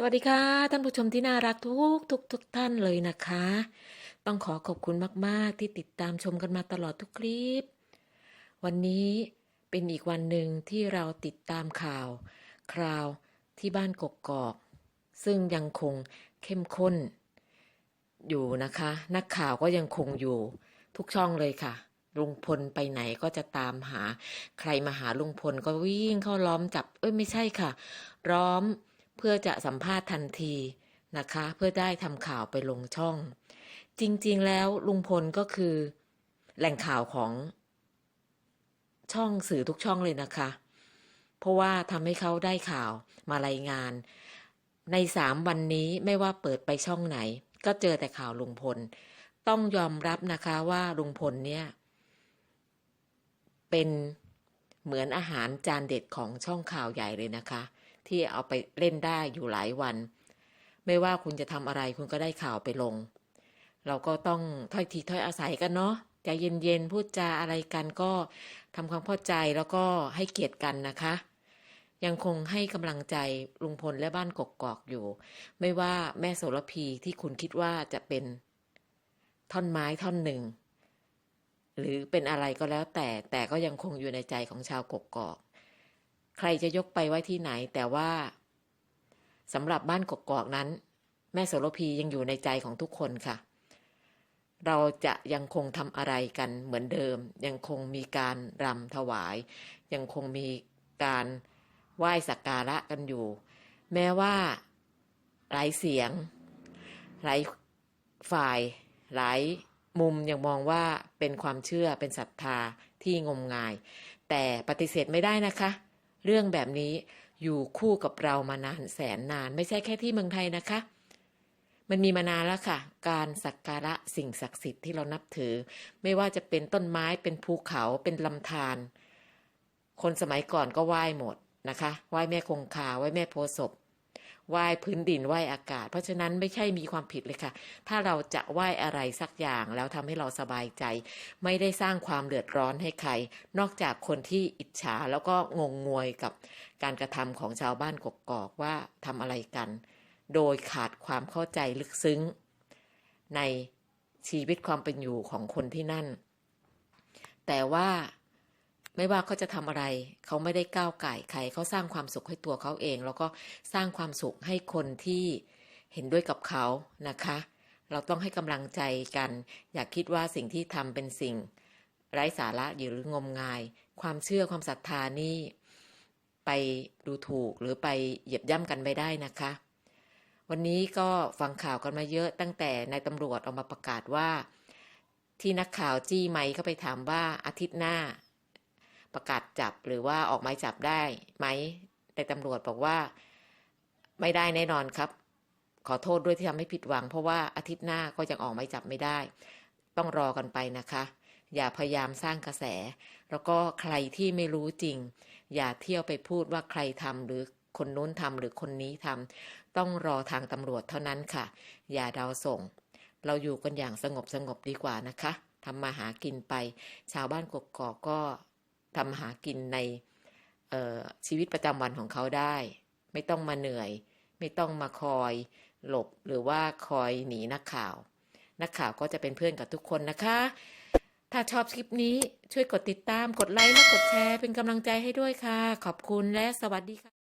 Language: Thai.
สวัสดีค่ะ ท่านผู้ชมที่น่ารักทุกทุกทุกท่านเลยนะคะ ต้องขอขอบคุณมาก ๆ ที่ติดตามชมกันมาตลอดทุกคลิป วันนี้เป็นอีกวันหนึ่งที่เราติดตามข่าว คราวที่บ้านกกอก ซึ่งยังคงเข้มข้น อยู่นะคะ นักข่าวก็ยังคงอยู่ทุกช่องเลยค่ะลุงพลไปไหนก็จะตามหา ใครมาหาลุงพลก็วิ่งเข้าล้อมจับ เอ้ยไม่ใช่ค่ะล้อม เพื่อจะสัมภาษณ์ทันทีนะคะ เพื่อได้ทำข่าวไปลงช่อง จริง ๆ แล้วลุงพลก็คือ แหล่งข่าวของช่องสื่อทุกช่องเลยนะคะ เพราะว่าทำให้เขาได้ข่าวมารายงาน ในสามวันนี้ไม่ว่าเปิดไปช่องไหน ก็เจอแต่ข่าวลุงพล ต้องยอมรับนะคะว่าลุงพลเนี่ย เป็นเหมือนอาหารจานเด็ดของช่องข่าวใหญ่เลยนะคะ ที่เอาไปเล่นได้อยู่หลายวัน ไม่ว่าคุณจะทำอะไรคุณก็ได้ข่าวไปลง เราก็ต้องถ้อยทีถ้อยอาศัยกันเนาะใจเย็นๆพูดจาอะไรกันก็ทำความเข้าใจแล้วก็ให้เกียรติกันนะคะ ยังคงให้กำลังใจลุงพลและบ้านกกอกอยู่ ไม่ว่าแม่โสระพีที่คุณคิดว่าจะเป็นท่อนไม้ท่อนหนึ่ง หรือเป็นอะไรก็แล้วแต่แต่ก็ยังคงอยู่ในใจของชาวกกอก ใครจะยกไปไว้ที่ไหน แต่ว่าสำหรับบ้านกกอกนั้น แม่โสระพียังอยู่ในใจของทุกคนค่ะ เราจะยังคงทำอะไรกันเหมือนเดิม ยังคงมีการรำถวาย ยังคงมีการไหว้สักการะกันอยู่ แม้ว่าหลายเสียงหลายฝ่ายหลายมุมยังมองว่าเป็นความเชื่อเป็นศรัทธาที่งมงาย แต่ปฏิเสธไม่ได้นะคะ เรื่องแบบนี้อยู่คู่กับเรามานานแสนนาน ไม่ใช่แค่ที่เมืองไทยนะคะ มันมีมานานแล้วค่ะ การสักการะสิ่งศักดิ์สิทธิ์ที่เรานับถือ ไม่ว่าจะเป็นต้นไม้เป็นภูเขาเป็นลำธารคนสมัยก่อนก็ไหว้หมดนะคะ ไหว้แม่คงคาไหว้แม่โพศพ ไหว้พื้นดินไหว้อากาศ เพราะฉะนั้นไม่ใช่มีความผิดเลยค่ะ ถ้าเราจะไหว้อะไรสักอย่างแล้วทำให้เราสบายใจ ไม่ได้สร้างความเดือดร้อนให้ใคร นอกจากคนที่อิจฉาแล้วก็งงงวยกับการกระทำของชาวบ้านกกอกว่าทำอะไรกัน โดยขาดความเข้าใจลึกซึ้ง ในชีวิตความเป็นอยู่ของคนที่นั่น แต่ว่า ไม่ว่าเขาจะทำอะไร เขาไม่ได้ก้าวไก่ใครเขาสร้างความสุขให้ตัวเขาเอง แล้วก็สร้างความสุขให้คนที่เห็นด้วยกับเขานะคะ เราต้องให้กำลังใจกัน อย่าคิดว่าสิ่งที่ทำเป็นสิ่ง ไร้สาระหรืองมงาย ความเชื่อความศรัทธานี่ไปดูถูกหรือไปเหยียบย่ำกันไม่ได้นะคะ วันนี้ก็ฟังข่าวกันมาเยอะตั้งแต่นายตำรวจออกมาประกาศว่า ที่นักข่าวจี้ไมค์เข้าไปถามว่าอาทิตย์หน้า ประกาศจับหรือว่าออกหมายจับได้ไหมแต่ตำรวจบอกว่าไม่ได้แน่นอนครับ ขอโทษด้วยที่ทำให้ผิดหวัง เพราะว่าอาทิตย์หน้าก็ยังออกหมายจับไม่ได้ ต้องรอกันไปนะคะ อย่าพยายามสร้างกระแส แล้วก็ใครที่ไม่รู้จริง อย่าเที่ยวไปพูดว่าใครทำหรือคนนู้นทำหรือคนนี้ทำต้องรอทางตำรวจเท่านั้นค่ะ อย่าเดาส่ง เราอยู่กันอย่างสงบสงบดีกว่านะคะทำมาหากินไป ชาวบ้านกกอกก็ ทำหากินในชีวิตประจำวันของเขาได้ ไม่ต้องมาเหนื่อย ไม่ต้องมาคอยหลบหรือว่าคอยหนีนักข่าว นักข่าวก็จะเป็นเพื่อนกับทุกคนนะคะ ถ้าชอบคลิปนี้ช่วยกดติดตามกดไลค์และกดแชร์เป็นกำลังใจให้ด้วยค่ะ ขอบคุณและสวัสดีค่ะ